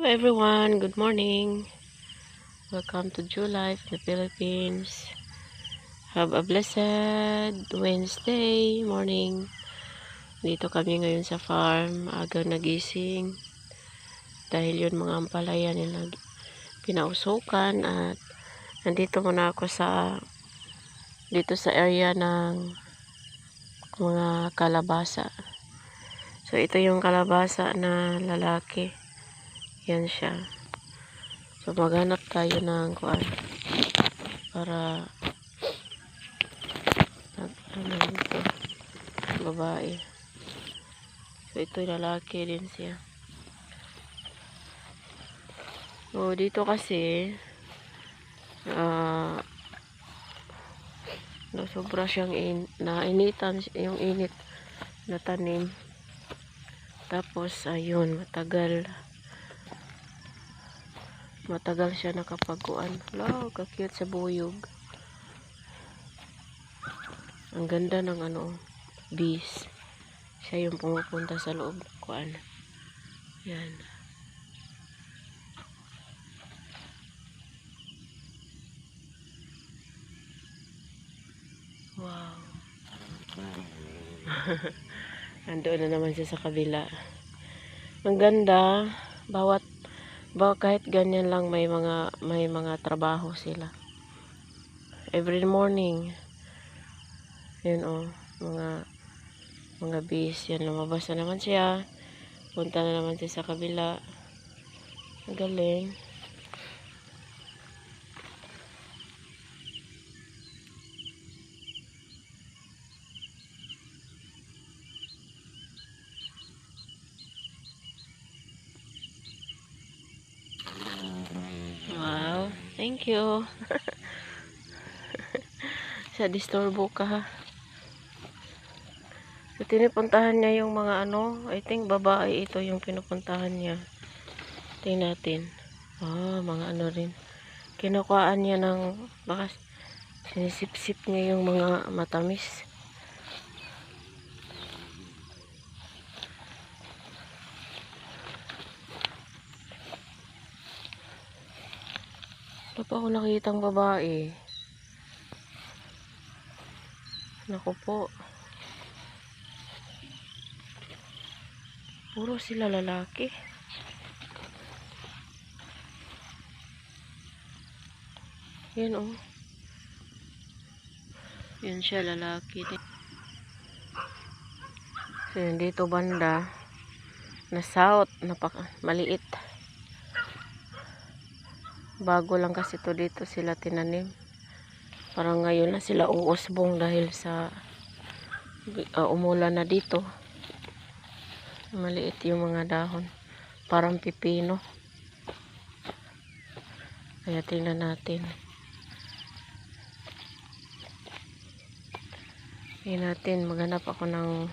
Hello everyone, good morning. Welcome to Jew Life in the Philippines. Have a blessed Wednesday morning. Dito kami ngayon sa farm, aga nagising. Dahil yun mga ampalaya nila pinausukan at nandito muna ako sa dito sa area ng mga kalabasa. So ito yung kalabasa na lalaki. Yan siya. So, maghanap tayo ng kuan para nag, ano ito, babae. So, ito lalaki din siya. So, dito kasi ah no, sobra siyang in, nainitan yung init na tanim. Tapos, ayun, matagal matagal siya nakapaguan. Wow, ka-cute sa buyog. Ang ganda ng ano, bees. Siya yung pumupunta sa loob. Kuan. Yan. Wow. Nandoon na naman siya sa kabila. Ang ganda. Bawat ba kahit ganyan lang may mga may mga trabaho sila. Every morning. Yun oh mga mga bees yan lumabas na naman siya. Punta na naman siya sa kabila. Galing Wow, thank you. Sa disturbo ka. So, tinipuntahan niya yung mga ano, I think babae ito yung pinupuntahan niya. Tingnan natin. Ah, mga ano rin. Kinukuhaan niya ng, baka sinisip-sip niya yung mga matamis. Wala pa ako nakitang babae. Naku po. Puro sila lalaki. Yan oh. Yan siya lalaki. So, dito banda. Na south. Napaka maliit. Bago lang kasi to dito sila tinanim. Parang ngayon na sila uusbong dahil sa uh, umulan na dito. Maliit yung mga dahon. Parang pipino. Kaya tingnan natin. Tingnan natin. Maghanap ako ng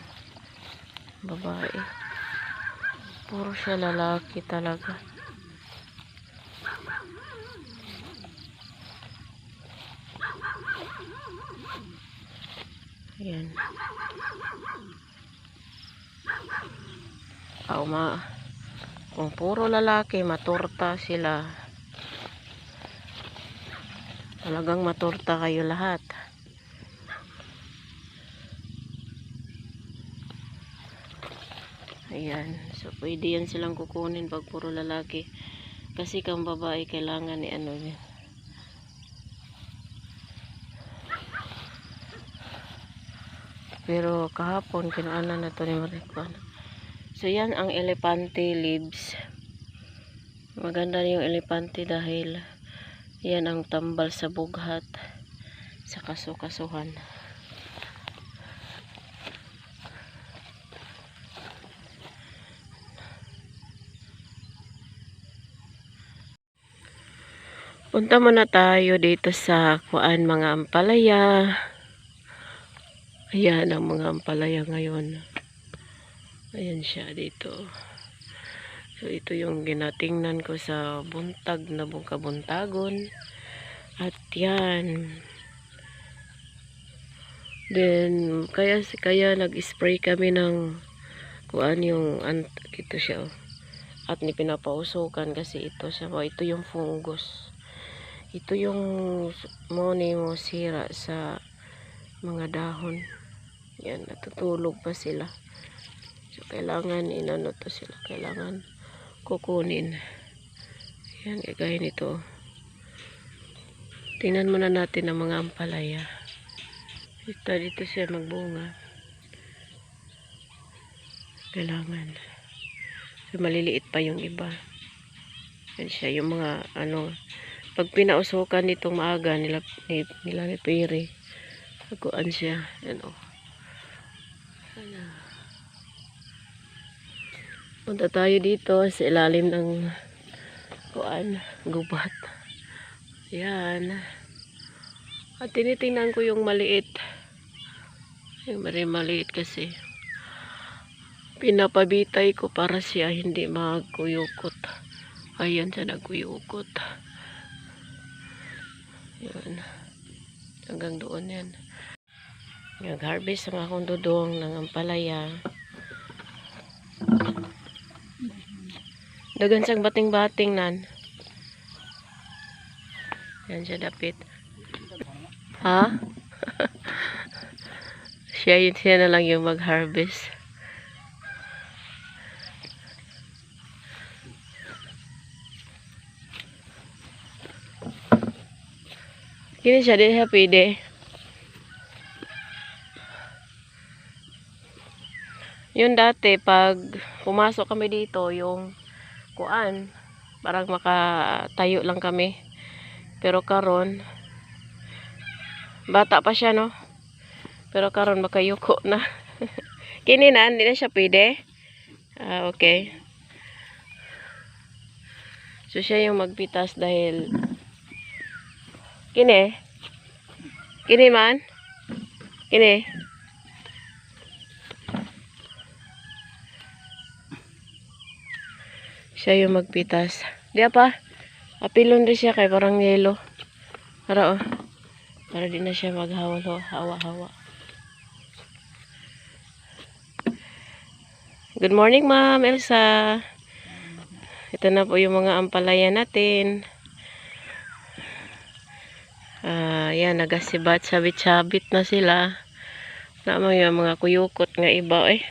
babae. Puro siya lalaki talaga. Ayan. Ah, ma kung puro lalaki, maturta sila. Talagang maturta kayo lahat. Ayan. So, pwede yan silang kukunin pag puro lalaki. Kasi kang babae, kailangan ni ano yan. Pero kahapon, kinuanan na to ni Marikwan. So, yan ang elepante leaves. Maganda yung elepante dahil yan ang tambal sa bughat sa kasukasuhan. Punta muna tayo dito sa kuan mga ampalaya. Ayan ang mga ampalaya ngayon. Ayan siya dito. So, ito yung ginatingnan ko sa buntag na kabuntagon. At yan. Then, kaya, kaya nag-spray kami ng kuan yung, ant, ito siya oh, at ni pinapausukan kasi ito sa ito yung fungus ito yung moni mo sira sa mga dahon yan natutulog pa sila. So kailangan inano to sila. Kailangan kukunin. Yan kagaya nito. Tingnan muna natin ang mga ampalaya. Ito dito siya magbunga. Kailangan. So maliliit pa yung iba. Yan siya yung mga ano pag pinausukan nitong maaga nila ni, nila ni Pere Naguan siya. Yan o. Ano. Punta tayo dito sa ilalim ng kuan, gubat. Yan. At tinitingnan ko yung maliit. Yung mali maliit kasi. Pinapabitay ko para siya hindi magkuyukot. Ayan siya nagkuyukot. Yan. Hanggang doon yan. Nag-harvest ang akong dudong ng ampalaya. Dagan siyang bating-bating nan. Yan siya dapit. Ha? siya, yun, siya na lang yung mag-harvest. Kini siya, di siya pwede. Yun dati, pag pumasok kami dito, yung kuan, parang makatayo lang kami. Pero karon bata pa siya, no? Pero karon makayuko na. Kini na, hindi na siya pwede. Ah, okay. So, siya yung magpitas dahil Kini? Kini man? Kini? Siya yung magpitas. Di pa. Apilon rin siya kay parang yelo. Para oh. Para di na siya maghawal ho. Hawa-hawa. Good morning, Ma'am Elsa. Ito na po yung mga ampalaya natin. Ah, yan, nagasibat, sabit-sabit na sila. Naman yung mga kuyukot nga iba eh.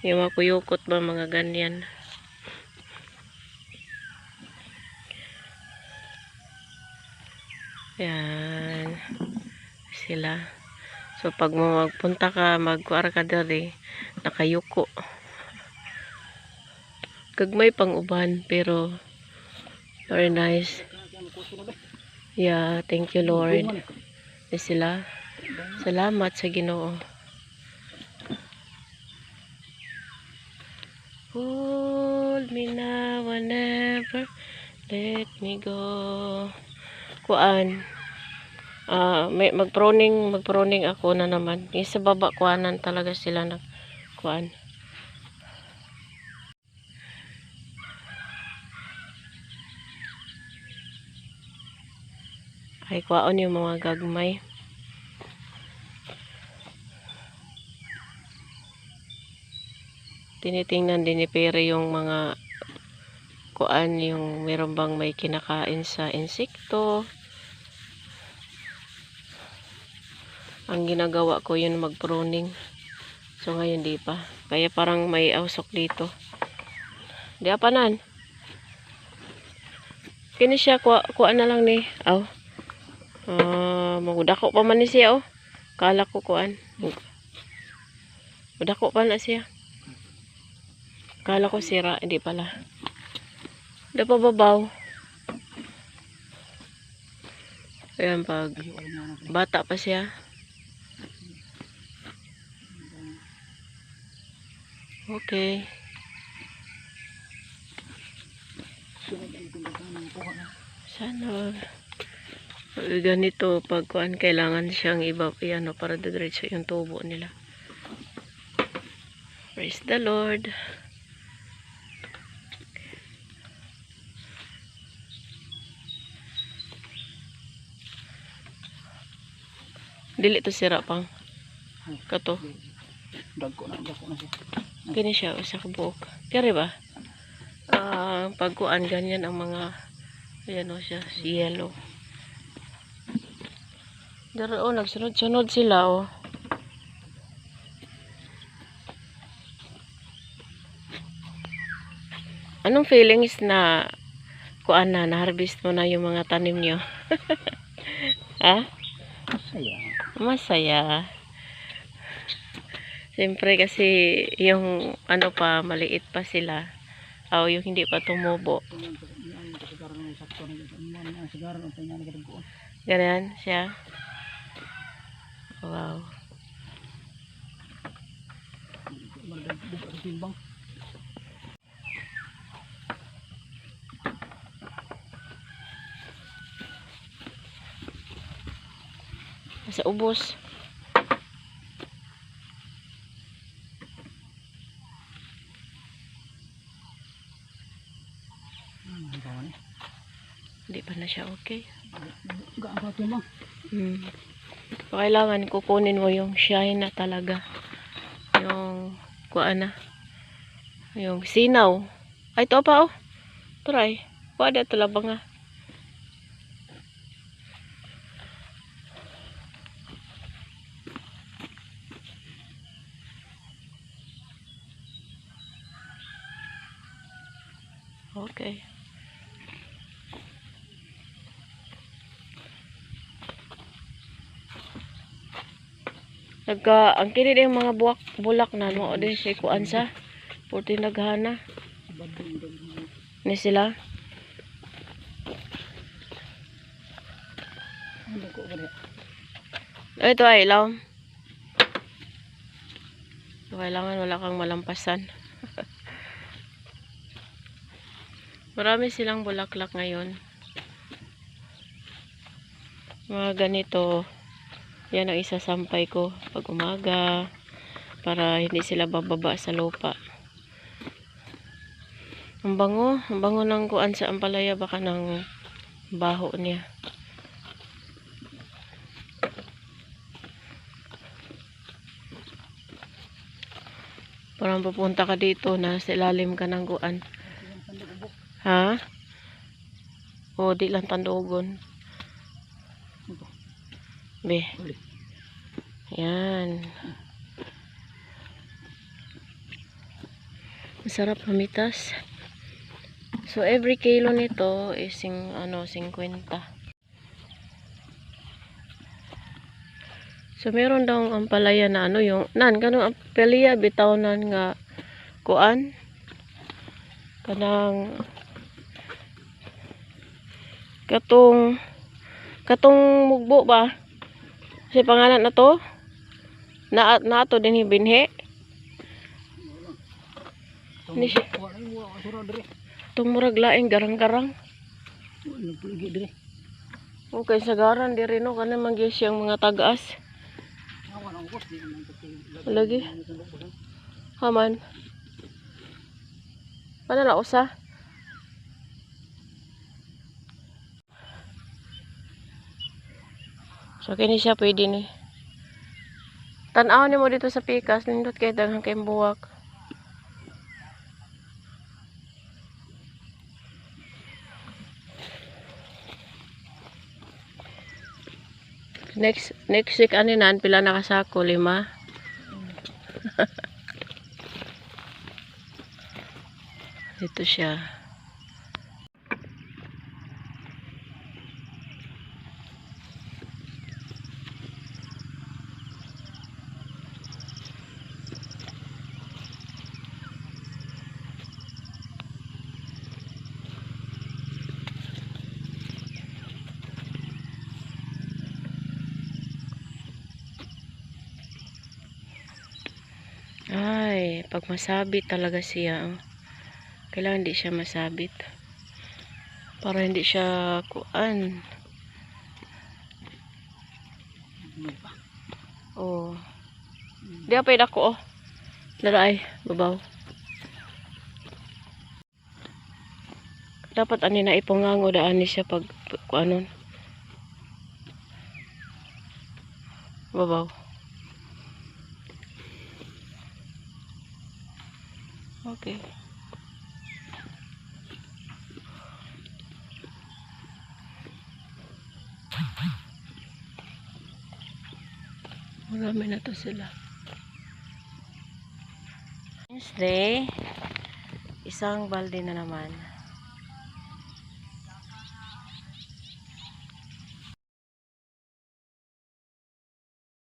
Yung mga kuyukot ba, mga ganyan. Yan. Sila. So, pag magpunta ka, magkuar ka dali, nakayuko. Kagmay pang uban, pero very nice. Yeah, thank you Lord. Eh sila. Salamat sa Ginoo. Hold me now and never let me go. Kuan. Ah, may magproning, magproning ako na naman. Yung sa baba kuanan talaga sila ng kuan. Ay, kuwaon yung mga gagmay. Tinitingnan din ni Pere yung mga kuan yung meron bang may kinakain sa insekto. Ang ginagawa ko yun mag-pruning. So ngayon di pa. Kaya parang may ausok dito. Di pa nan. Kini siya kuha, kuha na lang ni. Aw. Ah, magudako pa man ni siya oh. Kala ko kuan. Magudako pa na siya. Kala ko sira, hindi pala. Hindi pa babaw. Ayan pag bata pa siya. Okay. Sana ganito, pag kuan, kailangan siyang iba, ano, para diretso yung tubo nila. Praise the Lord. Dili to sira pang. Kato. Dagko na, dagko na siya. Gani siya, usa ka buok. Kaya ba? ah, pagkuan ganyan ang mga ayan o siya, yellow. Daro oh, nagsunod-sunod sila oh. Anong feelings na kuan na, na-harvest mo na yung mga tanim nyo? ha? Saya. Masaya. Siyempre kasi yung ano pa, maliit pa sila. O yung hindi pa tumubo. Ganyan siya. Wow. Magdag buka sa timbang. Sa ubos. Hmm, ang kawan eh. Hindi pa na siya okay. Gaan pa timbang. Hmm. So, kailangan kukunin mo yung shine na talaga. Yung kuan na. Yung sinaw. Ay, ito pa oh. Try. Wada ito labang nga. Okay. Nagka, ang kini yung mga buwak, bulak na, mo din si kuan sa. Puti naghana. Ni sila. Ito ay ilaw. So, kailangan wala kang malampasan. Marami silang bulaklak ngayon. Mga ganito. Yan ang isasampay ko pag umaga. Para hindi sila bababa sa lupa. Ang bango. Ang bango ng kuan sa ampalaya. Baka ng baho niya. Parang pupunta ka dito na sa ilalim ka ng kuan. Ha? O, di lang tandugon. Be. Uli. Yan. Masarap mamitas. So, every kilo nito is sing, ano, 50. So, meron daw ang ampalaya na ano yung, nan, kanong ampalaya bitaw nan nga kuan. Kanang katong katong mugbo ba? Kasi pangalan na to? Na, na to din hibinhe. Ni siya. Wala mo asura dire. Itong murag laing garang-garang. Okay, sagaran di rin no. Kana mangyay siyang mga tagaas. Lagi. Haman. Panala usa. So, kini siya pwede ni. Tanaw ni mo dito sa pikas. Nindot kayo daghang kayong buwak. Next next week ano nan pila nakasako lima. Ito siya. Ay, pag masabit talaga siya. oh. Kailangan hindi siya masabit. Para hindi siya kuan. Oh. Di apa ako oh. Daray, babaw. Dapat ani na ipangango daan ni siya pag kuanon. Babaw. Okay. Marami na to sila. Wednesday, isang balde na naman.